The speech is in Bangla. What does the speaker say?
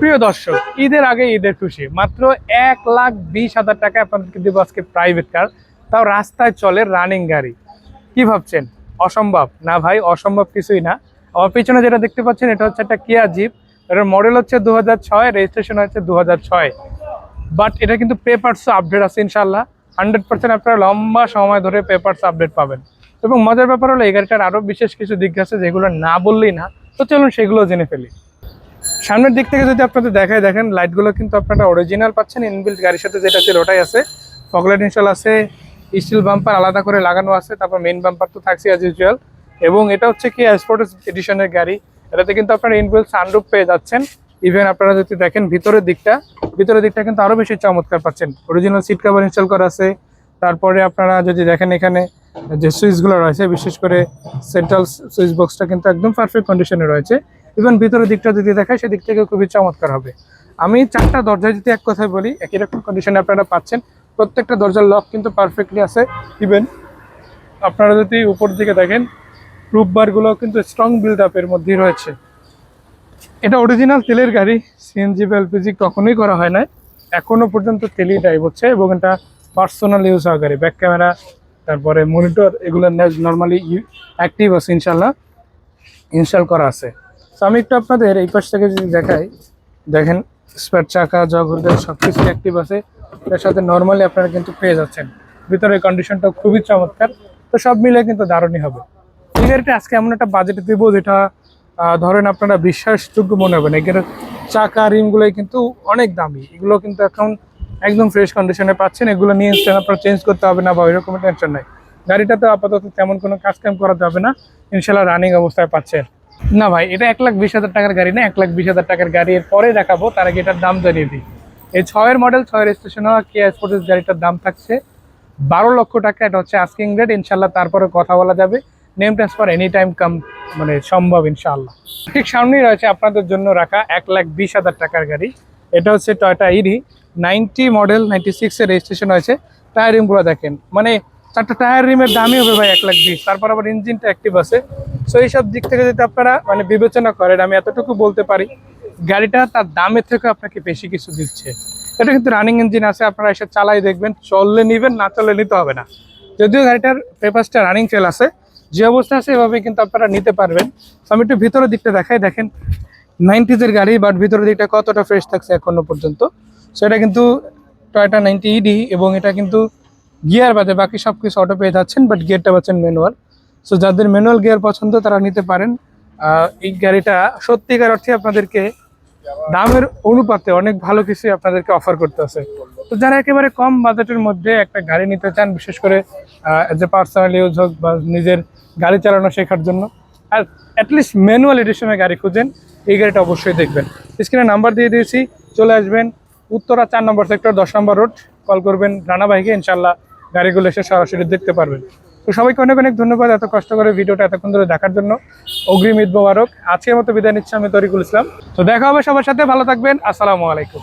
প্রিয় দর্শক, ঈদের আগে ঈদের খুশি। মাত্র এক লাখ বিশ হাজার টাকা আপনাদেরকে দেবো আজকে প্রাইভেট কার তাও রাস্তায় চলে রানিং গাড়ি। কি ভাবছেন? অসম্ভব। না ভাই, অসম্ভব কিছুই না। আমার পিছনে যেটা দেখতে পাচ্ছেন, এটা হচ্ছে একটা কিয়া জিপ এটার মডেল হচ্ছে দু হাজার ছয় রেজিস্ট্রেশন হচ্ছে দু হাজার ছয়। বাট এটা কিন্তু পেপারসও আপডেট আছে ইনশাল্লাহ হান্ড্রেড পার্সেন্ট আপনারা লম্বা সময় ধরে পেপারস আপডেট পাবেন। এবং মজার ব্যাপার হলো, এই গাড়িটার আরও বিশেষ কিছু দিক আছে যেগুলো না বললেই না। তো চলুন সেগুলো জেনে ফেলি। সামনের দিক থেকে যদি আপনাদের দেখায়, দেখেন লাইটগুলো কিন্তু আপনারা অরিজিনাল পাচ্ছেন ইনবিল্ট গাড়ির সাথে যেটা ছিল ওটাই আছে। ফগলাইট ইনস্টল আছে স্টিল বাম্পার আলাদা করে লাগানো আছে, তারপর মেন বাম্পার তো থাকছে অ্যাজ ইউজুয়াল এবং এটা হচ্ছে কি স্পোর্টস এডিশনের গাড়ি। এটাতে কিন্তু আপনারা ইনবিল্ট সানরুফ পেয়ে যাচ্ছেন। ইভেন আপনারা যদি দেখেন ভিতরের দিকটা ভিতরের দিকটা কিন্তু আরও বেশি চমৎকার পাচ্ছেন। অরিজিনাল সিট কাভার ইনস্টল করা আছে। তারপরে আপনারা যদি দেখেন এখানে যে সুইচগুলো রয়েছে, বিশেষ করে সেন্ট্রাল সুইচ বক্সটা কিন্তু একদম পারফেক্ট কন্ডিশনে রয়েছে। ইভেন ভিতরের দিকটা যদি দেখায়, সেদিক থেকে খুবই চমৎকার হবে। আমি চারটা দরজা যদি এক কথায় বলি, একই রকম কন্ডিশনে আপনারা পাচ্ছেন। প্রত্যেকটা দরজার লক কিন্তু পারফেক্টলি আছে। ইভেন আপনারা যদি উপর দিকে দেখেন রূপ বারগুলো কিন্তু স্ট্রং বিল্ড আপের মধ্যেই রয়েছে। এটা অরিজিনাল তেলের গাড়ি সিএনজি বা এলপিজি কখনোই করা হয় না এখনও পর্যন্ত তেলই ড্রাইভ হচ্ছে এবং এটা পার্সোনাল ইউজ হওয়া গাড়ি। ব্যাক ক্যামেরা তারপরে মনিটর এগুলো নর্মালি অ্যাক্টিভ আছে, ইনশাল্লাহ। ইনস্টল করা আছে। আমি একটু আপনাদের এই পাশ থেকে যদি দেখাই, দেখেন স্পেয়ার চাকা জগদের সব কিছু অ্যাক্টিভ আছে। এর সাথে নর্মালি আপনারা কিন্তু পেয়ে যাচ্ছেন। ভিতরের কন্ডিশনটা খুবই চমৎকার। তো সব মিলে কিন্তু দারুণই হবে। এই গাড়িটা আজকে এমন একটা বাজেটে দেবো যেটা ধরেন আপনারা বিশ্বাসযোগ্য মনে হবে না এগুলোর চাকা, রিমগুলোই কিন্তু অনেক দামি। এগুলো কিন্তু এখন একদম ফ্রেশ কন্ডিশনে পাচ্ছেন। এগুলো নিয়ে ইনস্ট্যান্ট আপনার চেঞ্জ করতে হবে না বা এরকম টেনশন নাই। গাড়িটাতে আপাতত তেমন কোনো কাজ কাম করাতে হবে না। ইনশাল্লাহ রানিং অবস্থায় পাচ্ছেন। না ভাই, এটা এক লাখ বিশ হাজার টাকার গাড়ি না, এক লাখ বিশ হাজার টাকার গাড়ি। এর পরে দেখাবো, তার আগে এটার দাম জানিয়ে দিই। এই ছয়ের মডেল ছয়ের স্টেশন হওয়া স্পোর্টস গাড়িটার দাম থাকছে বারো লক্ষ টাকা। এটা হচ্ছে আস্কিং রেট ইনশাল্লাহ তারপরে কথা বলা যাবে। Name transfer any time come মানে সম্ভব ইনশাল্লাহ ঠিক সামনেই রয়েছে আপনাদের জন্য রাখা এক লাখ বিশ হাজার টাকার গাড়ি। এটা হচ্ছে Toyota ED ninety model ninety সিক্সের রেজিস্ট্রেশন হয়েছে। টায়ার রিমগুলো দেখেন। মানে চারটা টায়ার রিমের দামই হবে ভাই এক লাখ বিশ। তারপর আবার ইঞ্জিনটা অ্যাক্টিভ আছে। সো এইসব দিক থেকে যদি আপনারা মানে বিবেচনা করেন, আমি এতটুকু বলতে পারি, গাড়িটা তার দামের থেকে আপনাকে বেশি কিছু দিচ্ছে। এটা কিন্তু রানিং ইঞ্জিন আছে, আপনারা এসে চালাই দেখবেন। চললে নিবেন, না চললে নিতে হবে না। যদিও গাড়িটার পেপারসটা রানিং ফেল আছে, যে অবস্থা আছে, এভাবে কিন্তু আপনারা নিতে পারবেন। তো আমি একটু ভিতরের দিকটা দেখাই, দেখেন। নাইনটিজের গাড়ি বাট ভিতরের দিকটা কতটা ফ্রেশ থাকছে এখনও পর্যন্ত। সো এটা কিন্তু টয়টা নাইনটি ইডি এবং এটা কিন্তু গিয়ার বাদে বাকি সব কিছু অটো পেয়ে যাচ্ছেন বাট গিয়ারটা পাচ্ছেন ম্যানুয়াল সো যাদের ম্যানুয়াল গিয়ার পছন্দ, তারা নিতে পারেন। এই গাড়িটা সত্যিকার অর্থে আপনাদেরকে দামের অনুপাতে অনেক ভালো কিছু আপনাদেরকে অফার করতে আছে। তো যারা একেবারে কম বাজেটের মধ্যে একটা গাড়ি নিতে চান, বিশেষ করে এজ এ পার্সোনাল ইউজ হোক বা নিজের গাড়ি চালানো শেখার জন্য, আর অ্যাটলিস্ট ম্যানুয়াল এডিশনের গাড়ি খুঁজেন, এই গাড়িটা অবশ্যই দেখবেন। স্ক্রিনে নাম্বার দিয়ে দিয়েছি, চলে আসবেন উত্তরা চার নম্বর সেক্টর দশ নম্বর রোড কল করবেন রানা ইনশাল্লাহ গাড়িগুলো এসে সরাসরি দেখতে পারবেন। তো সবাইকে অনেক অনেক ধন্যবাদ এত কষ্ট করে ভিডিওটা এতক্ষণ ধরে দেখার জন্য। অগ্রিম ঈদ মোবারক। আজকের মতো বিদায় নিচ্ছি, আমি তরিকুল ইসলাম। তো দেখা হবে সবার সাথে। ভালো থাকবেন। আসসালামু আলাইকুম।